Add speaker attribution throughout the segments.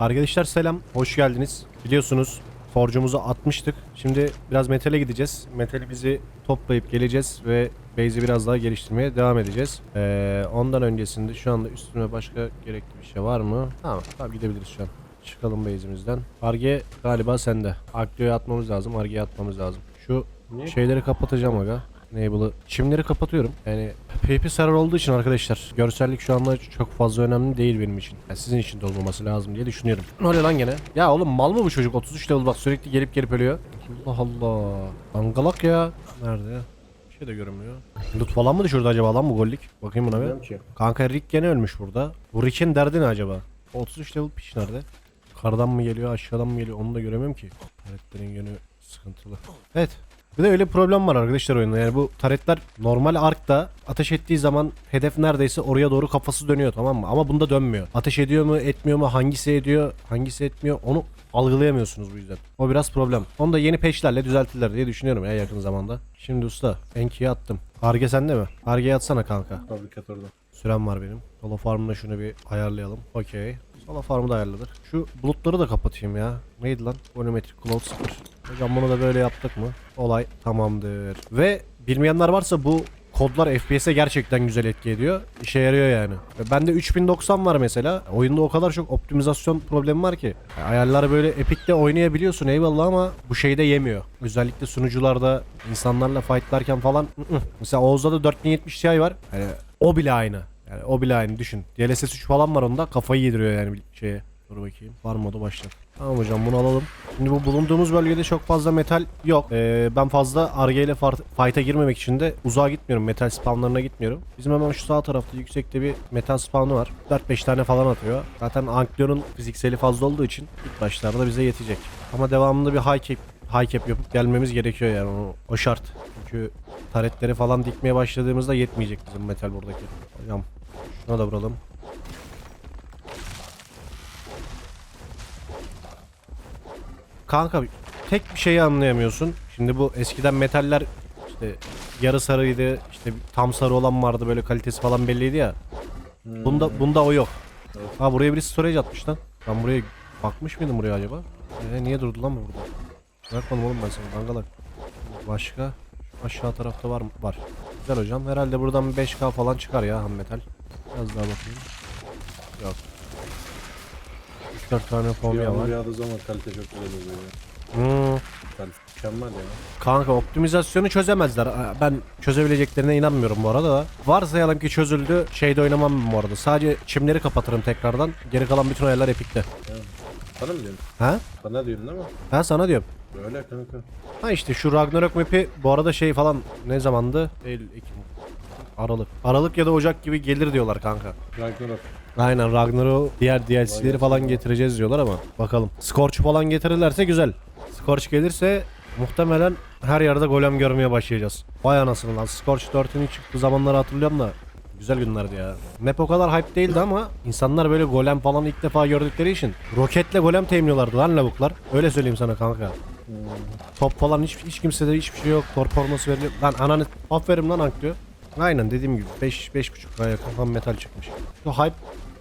Speaker 1: Arkadaşlar selam, hoş geldiniz. Biliyorsunuz forcumuzu atmıştık. Şimdi biraz metale gideceğiz. Metali bizi toplayıp geleceğiz ve base'i biraz daha geliştirmeye devam edeceğiz. Ee, ondan öncesinde şu anda üstüme başka gerekli bir şey var mı? Tamam, tamam gidebiliriz şu an. Çıkalım base'imizden. Arge galiba sende. Aklio'ya atmamız lazım, Arge'ye atmamız lazım. Şu şeyleri kapatacağım aga. Enable'ı. Çimleri kapatıyorum. Yani PvP server olduğu için arkadaşlar görsellik şu anda çok fazla önemli değil benim için. Yani sizin için de olmaması lazım diye düşünüyorum. Ne oluyor lan gene? Ya oğlum mal mı bu çocuk? 33 level bak sürekli gelip gelip ölüyor. Allah Allah. Angalak ya. Nerede ya? Bir şey de görünmüyor. Loot falan mı düşürdü acaba lan bu gollik? Bakayım buna bir. Kanka Rick gene ölmüş burada. Bu Rick'in derdi ne acaba? 33 level piş nerede? Kardan mı geliyor aşağıdan mı geliyor onu da göremiyorum ki. Taretlerin yönü sıkıntılı. Evet. Bir de öyle bir problem var arkadaşlar oyunda. Yani bu taretler normal arkta ateş ettiği zaman hedef neredeyse oraya doğru kafası dönüyor tamam mı? Ama bunda dönmüyor. Ateş ediyor mu etmiyor mu hangisi ediyor hangisi etmiyor onu algılayamıyorsunuz bu yüzden. O biraz problem. Onu da yeni patchlerle düzeltirler diye düşünüyorum ya yakın zamanda. Şimdi usta Enki'ye attım. Arge sende mi? Arge'ye atsana kanka.
Speaker 2: Fabrikatörde.
Speaker 1: Sürem var benim. Solo farmda şunu bir ayarlayalım. Okey. Solo farmı da ayarladık. Şu bulutları da kapatayım ya. Neydi lan? Volumetric Cloud 0. Hocam bunu da böyle yaptık mı? Olay tamamdır. Ve bilmeyenler varsa bu kodlar FPS'e gerçekten güzel etki ediyor. İşe yarıyor yani. Ve Bende 3090 var mesela. Oyunda o kadar çok optimizasyon problemi var ki. Yani ayarları böyle Epic'te oynayabiliyorsun eyvallah ama bu şeyde yemiyor. Özellikle sunucularda insanlarla fightlarken falan mesela Oğuz'da da 4070 Ti var. Yani o bile aynı. Yani o bile aynı düşün. DLSS 3 falan var onda kafayı yediriyor yani şeye. Dur bakayım. Var modu başlat. Tamam hocam bunu alalım. Şimdi bu bulunduğumuz bölgede çok fazla metal yok. Ee, ben fazla arge ile fight'a girmemek için de uzağa gitmiyorum. Metal spawnlarına gitmiyorum. Bizim hemen şu sağ tarafta yüksekte bir metal spawn'ı var. 4-5 tane falan atıyor. Zaten Ankylo'nun fizikseli fazla olduğu için ilk başlarda bize yetecek. Ama devamında bir high cap, high cap yapıp gelmemiz gerekiyor yani o, o şart. Çünkü taretleri falan dikmeye başladığımızda yetmeyecek bizim metal buradaki. Hocam şuna da vuralım. Kanka tek bir şeyi anlayamıyorsun. Şimdi bu eskiden metaller işte yarı sarıydı, işte tam sarı olan vardı böyle kalitesi falan belliydi ya. Bunda bunda o yok.
Speaker 2: Evet.
Speaker 1: Ha buraya birisi storage atmış lan. Ben buraya bakmış mıydım buraya acaba? Ee, niye durdu lan bu burada? Bırakmadım oğlum ben seni dangalak. Başka? Şu aşağı tarafta var mı? Var. Güzel hocam. Herhalde buradan bir 5K falan çıkar ya ham metal. Biraz daha bakayım. Yok. 3-4 tane
Speaker 2: Yağmur
Speaker 1: var.
Speaker 2: yağdığı zaman kalite çok güzel oluyor. ya.
Speaker 1: Hmm.
Speaker 2: Kalite mükemmel ya.
Speaker 1: Kanka optimizasyonu çözemezler. Ben çözebileceklerine inanmıyorum bu arada da. Varsayalım ki çözüldü. Şeyde oynamam bu arada. Sadece çimleri kapatırım tekrardan. Geri kalan bütün ayarlar epikte.
Speaker 2: Bana mı diyorsun?
Speaker 1: Ha?
Speaker 2: Bana diyorsun değil mi?
Speaker 1: Ben sana diyorum.
Speaker 2: Böyle kanka.
Speaker 1: Ha işte şu Ragnarok map'i bu arada şey falan ne zamandı? Eylül, Ekim. Aralık. Aralık ya da Ocak gibi gelir diyorlar kanka.
Speaker 2: Ragnarok.
Speaker 1: Aynen Ragnarok diğer DLC'leri falan getireceğiz diyorlar ama bakalım. Scorch falan getirirlerse güzel. Scorch gelirse muhtemelen her yerde golem görmeye başlayacağız. Vay anasını lan. Scorch 4'ün ilk çıktığı zamanları hatırlıyorum da güzel günlerdi ya. Map o kadar hype değildi ama insanlar böyle golem falan ilk defa gördükleri için roketle golem temliyorlardı lan lavuklar. Öyle söyleyeyim sana kanka. Top falan hiç, hiç kimsede hiçbir şey yok. Torp forması veriliyor. Lan ananı aferin lan Anklıyor. Aynen dediğim gibi 5 5.5 yakın falan metal çıkmış. Şu hype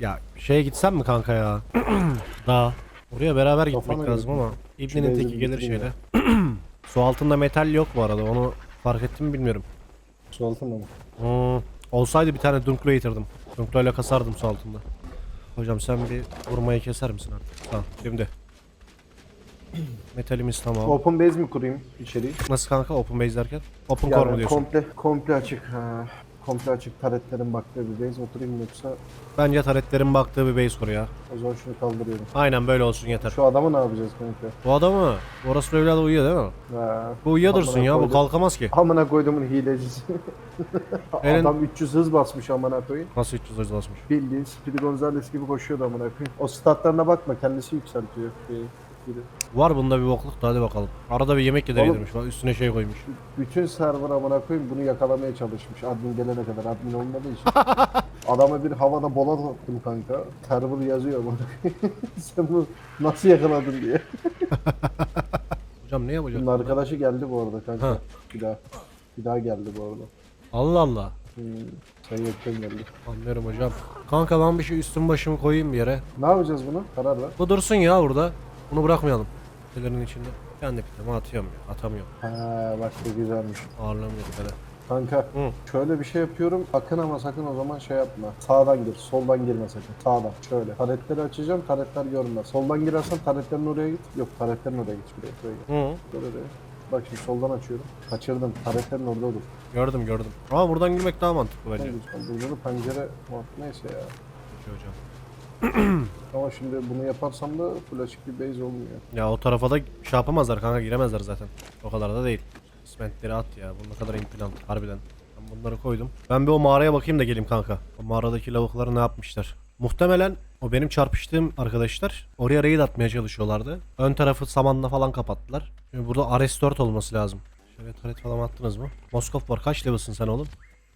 Speaker 1: ya şeye gitsem mi kanka ya? Daha. Oraya beraber gitmek
Speaker 2: Kafana
Speaker 1: lazım ama İbni'nin
Speaker 2: Şuraya
Speaker 1: teki gelir şeyle. Su altında metal yok bu arada. Onu fark ettim mi bilmiyorum.
Speaker 2: Su altın mı?
Speaker 1: Hmm, olsaydı bir tane Dunklo getirdim. Dunklo ile kasardım su altında. Hocam sen bir vurmayı keser misin artık? Tamam şimdi. Metalimiz tamam.
Speaker 3: Open base mi kurayım içeriği?
Speaker 1: Nasıl kanka open base derken? Open core mu diyorsun?
Speaker 3: komple komple açık. Ha, komple açık taretlerin baktığı bir base oturayım yoksa
Speaker 1: Bence taretlerin baktığı bir base kur ya.
Speaker 3: o zaman şunu kaldırıyorum.
Speaker 1: Aynen böyle olsun yeter.
Speaker 3: Şu adamı ne yapacağız kanka?
Speaker 1: Bu adamı orası evladı uyuyor değil mi?
Speaker 3: Ha,
Speaker 1: Bu uyuyor dursun
Speaker 3: amına
Speaker 1: ya bu
Speaker 3: koydum.
Speaker 1: kalkamaz ki.
Speaker 3: Amına koyduğumun hilecisi.
Speaker 1: Elin-
Speaker 3: Adam 300 hız basmış amına koyayım.
Speaker 1: Nasıl 300 hız basmış?
Speaker 3: Bildiğin Speedy Gonzales gibi koşuyordu amına koyayım. O statlarına bakma kendisi yükseltiyor. Bir, biri.
Speaker 1: Var bunda bir bokluk da hadi bakalım. Arada bir yemek yedirmiş. Bak Üstüne şey koymuş.
Speaker 3: Bütün server amına koyayım bunu yakalamaya çalışmış. Admin gelene kadar admin olmadığı için. Adama bir havada bola attım kanka. Server yazıyor amına. Sen bunu nasıl yakaladın diye.
Speaker 1: Hocam ne yapacak?
Speaker 3: Bunun arkadaşı geldi bu arada kanka.
Speaker 1: Ha.
Speaker 3: Bir daha. Bir daha geldi bu arada.
Speaker 1: Allah Allah.
Speaker 3: Hmm, sayıyaktan geldi.
Speaker 1: Anlıyorum hocam. Kanka ben bir şey üstüm başımı koyayım bir yere.
Speaker 3: Ne yapacağız bunu? Karar ver.
Speaker 1: Bu dursun ya burada. Bunu bırakmayalım. Pelerin içinde. Kendi pitemi atıyorum ya. Atamıyorum.
Speaker 3: Ha bu güzelmiş.
Speaker 1: Ağırlamıyor pele.
Speaker 3: Kanka
Speaker 1: Hı.
Speaker 3: şöyle bir şey yapıyorum. Sakın ama sakın o zaman şey yapma. Sağdan gir. Soldan girme sakın. Sağdan. Şöyle. Taretleri açacağım. Taretler görünmez. Soldan girersen taretlerin oraya git. Yok taretlerin oraya git. Şuraya. Şuraya git.
Speaker 1: Hı.
Speaker 3: Böyle oraya. Bak şimdi soldan açıyorum. Kaçırdım. Taretlerin orada olur.
Speaker 1: Gördüm gördüm. Ama buradan girmek daha mantıklı bence.
Speaker 3: Burada da pencere var. Neyse ya.
Speaker 1: Peki hocam.
Speaker 3: Ama şimdi bunu yaparsam da full açık bir base olmuyor.
Speaker 1: Ya o tarafa da şey yapamazlar kanka giremezler zaten. O kadar da değil. Simentleri at ya. Bu ne kadar implant harbiden. Ben bunları koydum. Ben bir o mağaraya bakayım da geleyim kanka. O mağaradaki lavukları ne yapmışlar? Muhtemelen o benim çarpıştığım arkadaşlar oraya raid atmaya çalışıyorlardı. Ön tarafı samanla falan kapattılar. Şimdi burada RS4 olması lazım. Şöyle taret falan attınız mı? Moskov var. Kaç level'sın sen oğlum?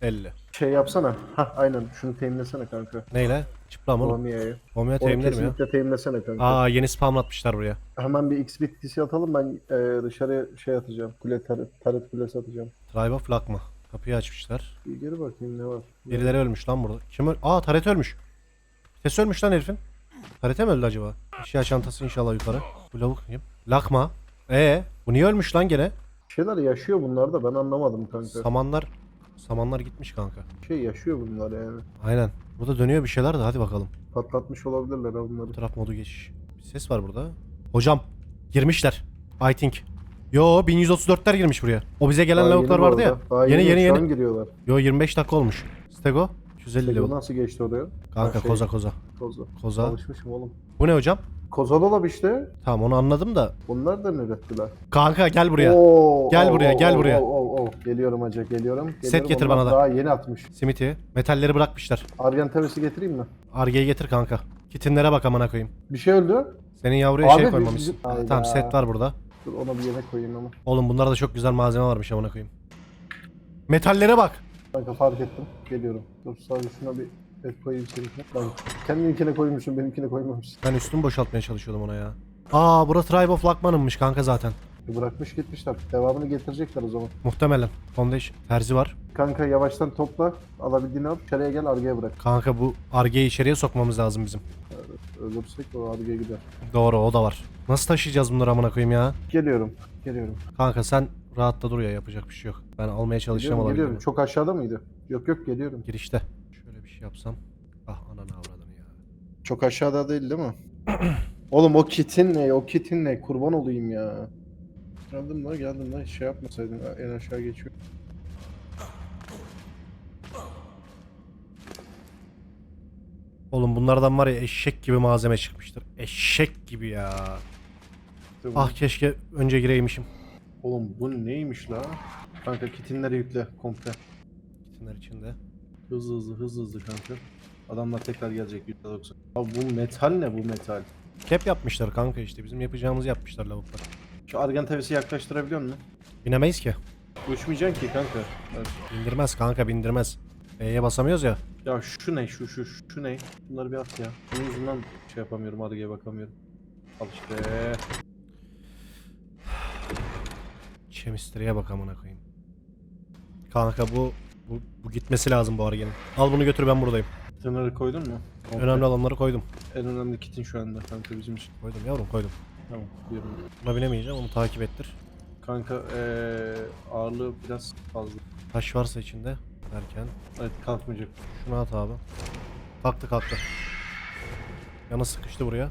Speaker 1: 50.
Speaker 3: Şey yapsana. Hah aynen. Şunu teminlesene kanka.
Speaker 1: Neyle? Çıpla mı oğlum?
Speaker 3: Lamia'yı.
Speaker 1: Bomya
Speaker 3: Onu
Speaker 1: teminlerim ya.
Speaker 3: kesinlikle teminlesene kanka.
Speaker 1: Aa yeni spam atmışlar buraya.
Speaker 3: Hemen bir X bitkisi atalım ben e, dışarıya şey atacağım. Kule taret, taret kulesi atacağım.
Speaker 1: Tribe of Luck mı? Kapıyı açmışlar.
Speaker 3: Bir geri bakayım ne var.
Speaker 1: Birileri ölmüş lan burada. Kim öl? Aa Taret ölmüş. Ses ölmüş lan herifin. Taret'e mi öldü acaba? Eşya çantası inşallah yukarı. Bu lavuk kim? Lakma. Ee, bu niye ölmüş lan gene?
Speaker 3: Bir şeyler yaşıyor bunlar da ben anlamadım kanka.
Speaker 1: Samanlar Samanlar gitmiş kanka.
Speaker 3: şey yaşıyor bunlar yani.
Speaker 1: Aynen. Burada dönüyor bir şeyler de hadi bakalım.
Speaker 3: Patlatmış olabilirler ha bunları.
Speaker 1: Bu taraf modu geçiş. Bir ses var burada. Hocam girmişler. I think. Yo 1134'ler girmiş buraya. O bize gelen
Speaker 3: Daha
Speaker 1: lavuklar
Speaker 3: yeni
Speaker 1: vardı ya.
Speaker 3: orada. Daha
Speaker 1: Yeni yeni
Speaker 3: Şu
Speaker 1: yeni.
Speaker 3: giriyorlar.
Speaker 1: Yo 25 dakika olmuş. Stego 250
Speaker 3: Şey,
Speaker 1: level.
Speaker 3: nasıl geçti oraya?
Speaker 1: Kanka
Speaker 3: Ha, şey,
Speaker 1: koza koza.
Speaker 3: Koza.
Speaker 1: Koza.
Speaker 3: Alışmışım oğlum.
Speaker 1: Bu ne hocam?
Speaker 3: Koza dolap işte.
Speaker 1: Tamam onu anladım da.
Speaker 3: Bunlar da ürettiler?
Speaker 1: Kanka gel buraya.
Speaker 3: Oo,
Speaker 1: Gel
Speaker 3: oo,
Speaker 1: buraya,
Speaker 3: oo,
Speaker 1: gel
Speaker 3: oo,
Speaker 1: buraya.
Speaker 3: oo, oo. Geliyorum hacı geliyorum.
Speaker 1: Set
Speaker 3: geliyorum.
Speaker 1: getir
Speaker 3: Onlar
Speaker 1: bana da.
Speaker 3: Daha yeni atmış.
Speaker 1: Simiti. Metalleri bırakmışlar.
Speaker 3: Argan tavisi getireyim mi?
Speaker 1: Arge'yi getir kanka. Kitinlere bak amına koyayım.
Speaker 3: Bir şey öldü.
Speaker 1: Senin yavruya
Speaker 3: Abi
Speaker 1: şey koymamışsın.
Speaker 3: bizim- Hayda.
Speaker 1: tamam set var burada.
Speaker 3: Dur ona bir yemek koyayım ama.
Speaker 1: Oğlum bunlarda çok güzel malzeme varmış amına koyayım. Metallere bak.
Speaker 3: Kanka fark ettim. Geliyorum. Dur sadece şuna bir et koyayım seninkine. Kendininkine koymuşum benimkine koymamışsın.
Speaker 1: Ben üstümü boşaltmaya çalışıyordum ona ya. Aa burası Tribe of Lakman'ınmış kanka zaten.
Speaker 3: E, Bırakmış gitmişler. Devamını getirecekler o zaman.
Speaker 1: Muhtemelen. Foundation terzi var.
Speaker 3: Kanka yavaştan topla. Alabildiğini al. İçeriye gel argaya bırak.
Speaker 1: Kanka bu Arge'yi içeriye sokmamız lazım bizim.
Speaker 3: Ölürsek o argaya gider.
Speaker 1: Doğru o da var. Nasıl taşıyacağız bunları amına koyayım ya?
Speaker 3: Geliyorum. Geliyorum.
Speaker 1: Kanka sen rahatta dur ya yapacak bir şey yok. Ben almaya çalışacağım
Speaker 3: Geliyorum, geliyorum.
Speaker 1: alabildiğimi.
Speaker 3: Çok aşağıda mıydı? Yok yok geliyorum.
Speaker 1: Girişte. Şey yapsam. Ah ananı avradını ya.
Speaker 3: Çok aşağıda değil değil mi? Oğlum o kitin ne? O kitin ne? Kurban olayım ya. Geldim lan geldim lan. Hiç şey yapmasaydın. En aşağı geçiyor.
Speaker 1: Oğlum bunlardan var ya eşek gibi malzeme çıkmıştır. Eşek gibi ya.
Speaker 3: İşte bu.
Speaker 1: Ah keşke önce gireymişim.
Speaker 3: Oğlum bu neymiş la? Kanka kitinleri yükle komple.
Speaker 1: Kitinler içinde.
Speaker 3: Hızlı hızlı hızlı hızlı kanka. Adamlar tekrar gelecek %90. Abi bu metal ne bu metal?
Speaker 1: Kep yapmışlar kanka işte. Bizim yapacağımızı yapmışlar lavuklar.
Speaker 3: Şu argan tavisi yaklaştırabiliyor musun?
Speaker 1: Binemeyiz ki.
Speaker 3: Uçmayacaksın ki kanka. Evet.
Speaker 1: Bindirmez kanka bindirmez. E'ye basamıyoruz ya.
Speaker 3: Ya şu ne şu şu şu ne? Bunları bir at ya. Bunun yüzünden şey yapamıyorum argaya bakamıyorum. Al işte.
Speaker 1: Chemistry'e bak amına koyayım. Kanka bu, bu bu gitmesi lazım bu argenin. Al bunu götür ben buradayım.
Speaker 3: Tınarı koydun mu? Komple.
Speaker 1: Önemli olanları koydum.
Speaker 3: En önemli kitin şu anda kanka bizim için.
Speaker 1: Koydum yavrum koydum.
Speaker 3: Tamam diyorum.
Speaker 1: Buna binemeyeceğim onu takip ettir.
Speaker 3: Kanka eee ağırlığı biraz fazla.
Speaker 1: Taş varsa içinde derken.
Speaker 3: Evet kalkmayacak.
Speaker 1: Şunu at abi. Kalktı kalktı. Yana sıkıştı buraya.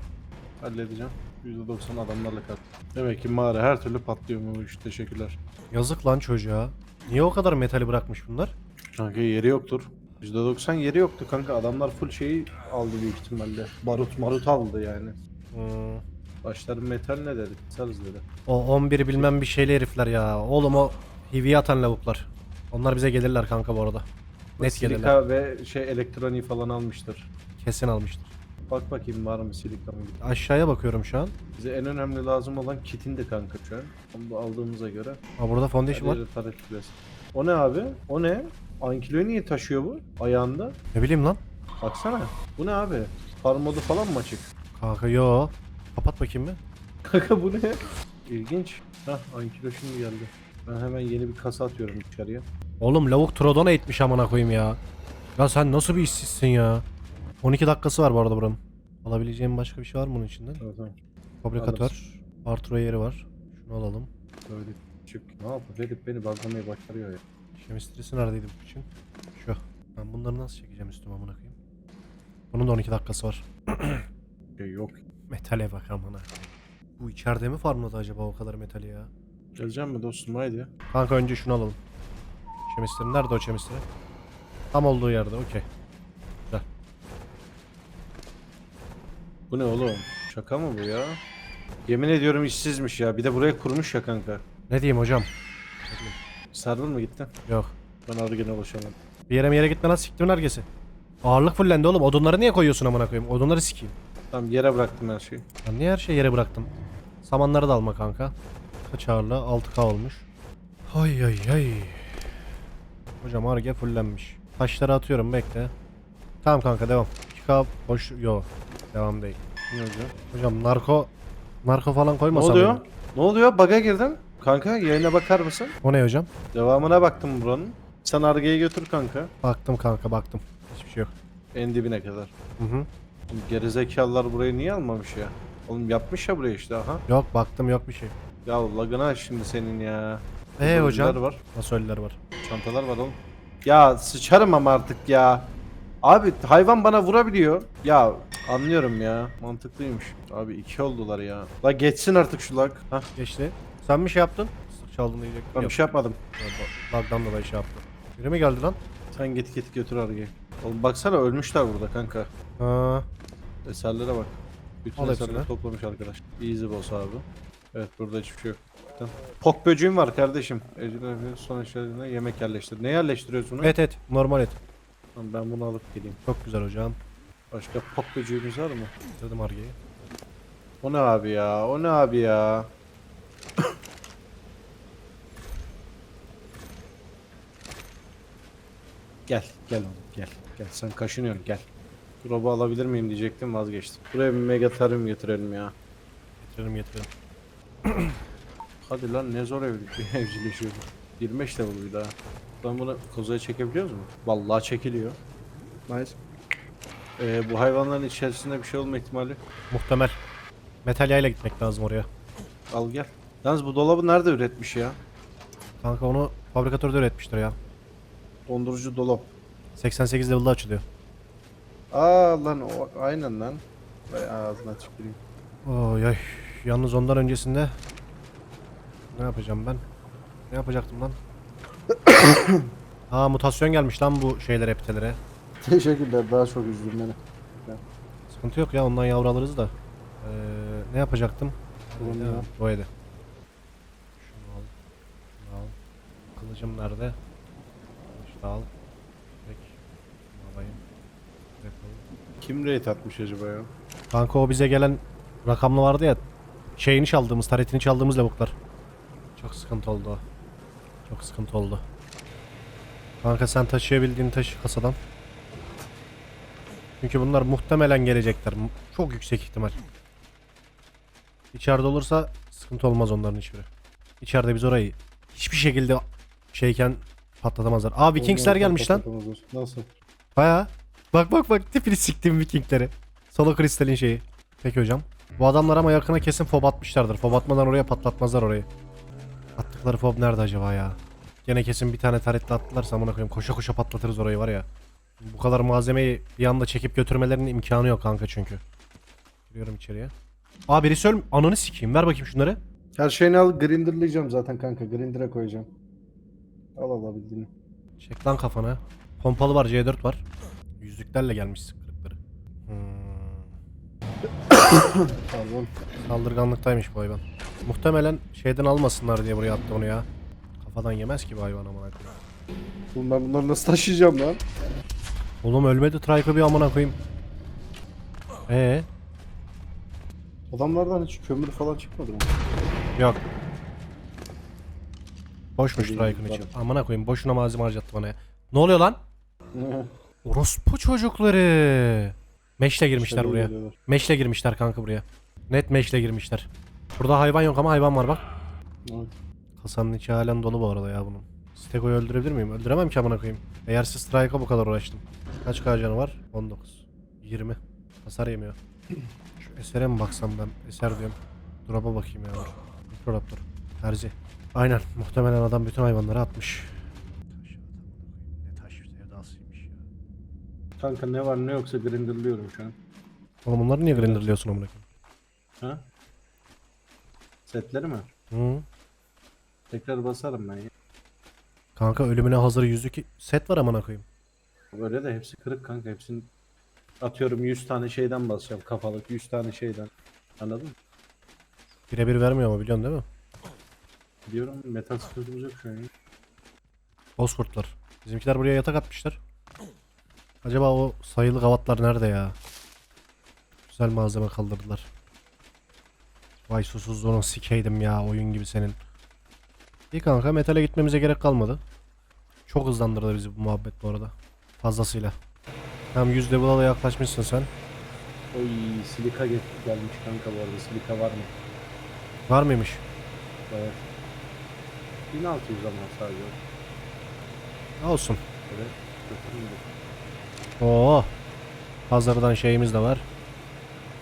Speaker 3: Halledeceğim. %90 adamlarla kalk. Demek ki mağara her türlü patlıyor mu iş teşekkürler.
Speaker 1: Yazık lan çocuğa. Niye o kadar metali bırakmış bunlar?
Speaker 3: Kanka yeri yoktur. %90 yeri yoktu kanka. Adamlar full şeyi aldı büyük ihtimalle. Barut marut aldı yani.
Speaker 1: Hmm.
Speaker 3: Başları metal ne dedi? Sarız dedi.
Speaker 1: O 11 bilmem bir şeyli herifler ya. Oğlum o HV'ye atan lavuklar. Onlar bize gelirler kanka bu arada. Net gelirler.
Speaker 3: Silika ve şey elektroniği falan almıştır.
Speaker 1: Kesin almıştır.
Speaker 3: Bak bakayım var mı silika mı?
Speaker 1: Aşağıya bakıyorum şu an.
Speaker 3: Bize en önemli lazım olan kitin de kanka şu an. Onu da aldığımıza göre.
Speaker 1: Aa, burada foundation var.
Speaker 3: O ne abi? O ne? Ankiloyu niye taşıyor bu? Ayağında.
Speaker 1: Ne bileyim lan.
Speaker 3: Baksana. Bu ne abi? Farm modu falan mı açık?
Speaker 1: Kanka yo. Kapat bakayım bir.
Speaker 3: Kanka bu ne? İlginç. Hah Ankilo şimdi geldi. Ben hemen yeni bir kasa atıyorum dışarıya.
Speaker 1: Oğlum lavuk Trodon'a etmiş amına koyayım ya. Ya sen nasıl bir işsizsin ya? 12 dakikası var bu arada buranın. Alabileceğim başka bir şey var mı bunun içinden?
Speaker 3: Tamam tamam.
Speaker 1: Fabrikatör. Arturo yeri var. Şunu alalım.
Speaker 3: Böyle çık. Ne yapıyor? Herif beni bazlamayı başarıyor ya.
Speaker 1: Şemistrisi neredeydi bu için? Şu. Ben bunları nasıl çekeceğim üstüme amına koyayım? Bunun da 12 dakikası var.
Speaker 3: Şey yok.
Speaker 1: Metale bak amına. Bu içeride mi farmladı acaba o kadar metali ya?
Speaker 3: Geleceğim mi dostum haydi.
Speaker 1: Kanka önce şunu alalım. Chemistry nerede o chemistry? Tam olduğu yerde okey.
Speaker 3: Bu ne oğlum? Şaka mı bu ya? Yemin ediyorum işsizmiş ya. Bir de buraya kurmuş ya kanka.
Speaker 1: Ne diyeyim hocam?
Speaker 3: Server mı gitti?
Speaker 1: Yok.
Speaker 3: Ben Argin'e ulaşamadım.
Speaker 1: Bir yere bir yere gitme lan siktirin herkesi. Ağırlık fullendi oğlum. Odunları niye koyuyorsun amına koyayım? Odunları sikeyim.
Speaker 3: Tamam yere bıraktım her şeyi.
Speaker 1: Ben niye her şeyi yere bıraktım? Samanları da alma kanka. Kaç ağırlığı? 6K olmuş. Hay ay ay. Hocam arge fullenmiş. Taşları atıyorum bekle. Tamam kanka devam. 2K boş... Yo. Devam değil.
Speaker 3: Ne hocam?
Speaker 1: Hocam narko... Narko falan
Speaker 3: Ne
Speaker 1: koymasam
Speaker 3: oluyor?
Speaker 1: mı?
Speaker 3: Ne oluyor? Bug'a girdim. Kanka yayına bakar mısın?
Speaker 1: O ne hocam?
Speaker 3: Devamına baktım buranın. Sen Arge'ye götür kanka.
Speaker 1: Baktım kanka baktım. Hiçbir şey yok.
Speaker 3: En dibine kadar.
Speaker 1: Hı hı.
Speaker 3: Oğlum Gerizekalılar burayı niye almamış ya? Oğlum yapmış ya burayı işte aha.
Speaker 1: Yok baktım yok bir şey.
Speaker 3: Ya lagına şimdi senin ya.
Speaker 1: Ee
Speaker 3: Burada
Speaker 1: hocam?
Speaker 3: ödüller var.
Speaker 1: Nasıl ölüler var?
Speaker 3: Çantalar var oğlum. Ya sıçarım ama artık ya. Abi hayvan bana vurabiliyor. Ya anlıyorum ya. Mantıklıymış. Abi iki oldular ya. La geçsin artık şu lag. Hah
Speaker 1: Geçti. Sen bir şey yaptın. Çaldın diyecek.
Speaker 3: ben bir şey yapmadım.
Speaker 1: Lagdan dolayı şey yaptı. Biri mi geldi lan?
Speaker 3: Sen git git götür Arge'yi. Oğlum baksana ölmüşler burada kanka.
Speaker 1: Ha.
Speaker 3: Eserlere bak. Bütün
Speaker 1: Al
Speaker 3: eserleri
Speaker 1: hepsini.
Speaker 3: toplamış arkadaş. Easy boss abi. Evet burada hiçbir şey yok. Tamam. Pok böceğim var kardeşim. Ecel son eşyalarına yemek yerleştir. Ne yerleştiriyorsun onu?
Speaker 1: Et et. Normal et.
Speaker 3: Tamam, ben bunu alıp geleyim.
Speaker 1: Çok güzel hocam.
Speaker 3: Başka pok böceğimiz var mı?
Speaker 1: Dedim Arge'yi.
Speaker 3: O ne abi ya? O ne abi ya? Gel, gel oğlum gel. Gel sen kaşınıyorsun gel. Robo alabilir miyim diyecektim vazgeçtim. Buraya bir megatarium getirelim ya.
Speaker 1: Getirelim getirelim.
Speaker 3: Hadi lan ne zor ev evcilleşiyor bu. 25 level bir daha. Ben bunu kozaya çekebiliyoruz mu? Vallahi çekiliyor. Nice. Ee, bu hayvanların içerisinde bir şey olma ihtimali.
Speaker 1: Muhtemel. Metal yayla gitmek lazım oraya.
Speaker 3: Al gel. Yalnız bu dolabı nerede üretmiş ya?
Speaker 1: Kanka onu fabrikatörde üretmiştir ya.
Speaker 3: Dondurucu dolap.
Speaker 1: 88 level'da açılıyor.
Speaker 3: Aa lan o aynen lan. Vay ağzına tüküreyim.
Speaker 1: Oy ay. Yalnız ondan öncesinde ne yapacağım ben? Ne yapacaktım lan? Aa mutasyon gelmiş lan bu şeylere epitelere.
Speaker 4: Teşekkürler daha çok üzdün beni.
Speaker 1: Sıkıntı yok ya ondan yavru alırız da. Ee, ne yapacaktım?
Speaker 4: Oğlum
Speaker 1: Ya. Şunu al. Şunu al. Kılıcım nerede? Tek. Şunu alayım. Defol.
Speaker 3: Kim rate atmış acaba ya?
Speaker 1: Kanka o bize gelen rakamlı vardı ya. Şeyini çaldığımız, taretini çaldığımız lavuklar. Çok sıkıntı oldu o. Çok sıkıntı oldu. Kanka sen taşıyabildiğini taşı kasadan. Çünkü bunlar muhtemelen gelecekler. Mu- Çok yüksek ihtimal. İçeride olursa sıkıntı olmaz onların hiçbiri. İçeride biz orayı hiçbir şekilde şeyken patlatamazlar. Aa Vikingsler gelmiş lan.
Speaker 3: Nasıl?
Speaker 1: Baya. Bak bak bak tipini siktim Vikingleri. Solo kristalin şeyi. Peki hocam. Bu adamlar ama yakına kesin fob atmışlardır. Fob atmadan oraya patlatmazlar orayı. Attıkları fob nerede acaba ya? Gene kesin bir tane taretle attılarsa amına koyayım koşa koşa patlatırız orayı var ya. Bu kadar malzemeyi bir anda çekip götürmelerinin imkanı yok kanka çünkü. Giriyorum içeriye. Aa birisi ölm... Ananı sikeyim ver bakayım şunları.
Speaker 4: Her şeyini al grinderlayacağım zaten kanka. Grinder'e koyacağım. Al alabildiğini.
Speaker 1: Çek lan kafana. Pompalı var C4 var. Yüzlüklerle gelmiş kırıkları. Hmm.
Speaker 4: Pardon.
Speaker 1: Saldırganlıktaymış bu hayvan. Muhtemelen şeyden almasınlar diye buraya attı onu ya. Kafadan yemez ki bu hayvan amına koyayım.
Speaker 4: Oğlum ben bunları nasıl taşıyacağım lan?
Speaker 1: Oğlum ölmedi Trike'ı bir amına koyayım. Ee,
Speaker 4: Adamlardan hiç kömür falan çıkmadı mı?
Speaker 1: yok. Boşmuş
Speaker 4: var.
Speaker 1: için. Amına koyayım boşuna malzeme harcattı bana ya. Ne oluyor lan? Orospu çocukları. Meşle girmişler buraya.
Speaker 4: geliyorlar.
Speaker 1: Meşle girmişler kanka buraya. Net meşle girmişler. Burada hayvan yok ama hayvan var bak.
Speaker 4: Evet.
Speaker 1: Kasanın içi halen dolu bu arada ya bunun. Stego'yu öldürebilir miyim? Öldüremem ki amına koyayım. Eğer siz Strike'a bu kadar uğraştım. Kaç K canı var? 19. 20. Hasar yemiyor. Şu esere mi baksam ben? Eser diyorum. Drop'a bakayım ya. Mikroraptor. Terzi. Aynen. Muhtemelen adam bütün hayvanları atmış.
Speaker 3: Kanka ne var ne yoksa grinderlıyorum şu an.
Speaker 1: Oğlum bunları niye grinderliyorsun amına koyayım?
Speaker 3: Ha? Setleri mi?
Speaker 1: Hı?
Speaker 3: Tekrar basarım ben ya.
Speaker 1: Kanka ölümüne hazır yüzük set var amına koyayım.
Speaker 3: Öyle de hepsi kırık kanka. Hepsini atıyorum 100 tane şeyden basacağım kafalık 100 tane şeyden. Anladın mı?
Speaker 1: Birebir vermiyor ama biliyorsun değil mi?
Speaker 3: Diyorum metal sıkıntımız yok şu an. ya.
Speaker 1: Bozkurtlar. Bizimkiler buraya yatak atmışlar. Acaba o sayılı gavatlar nerede ya? Güzel malzeme kaldırdılar. Vay susuzluğunu sikeydim ya oyun gibi senin. İyi kanka metale gitmemize gerek kalmadı. Çok hızlandırdı bizi bu muhabbet bu arada. Fazlasıyla. Hem 100 level'a da yaklaşmışsın sen.
Speaker 3: Oy silika gel- gelmiş kanka bu arada. Silika var mı?
Speaker 1: Var mıymış?
Speaker 3: Evet. 1600 ama sadece.
Speaker 1: Olsun.
Speaker 3: Evet.
Speaker 1: Oo. Hazırdan şeyimiz de var.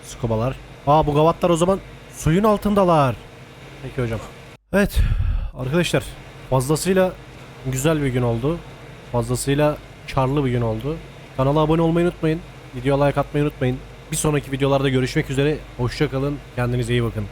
Speaker 1: Skubalar. Aa bu gavatlar o zaman suyun altındalar. Peki hocam. Evet arkadaşlar fazlasıyla güzel bir gün oldu. Fazlasıyla karlı bir gün oldu. Kanala abone olmayı unutmayın. Videoya like atmayı unutmayın. Bir sonraki videolarda görüşmek üzere. Hoşça kalın. Kendinize iyi bakın.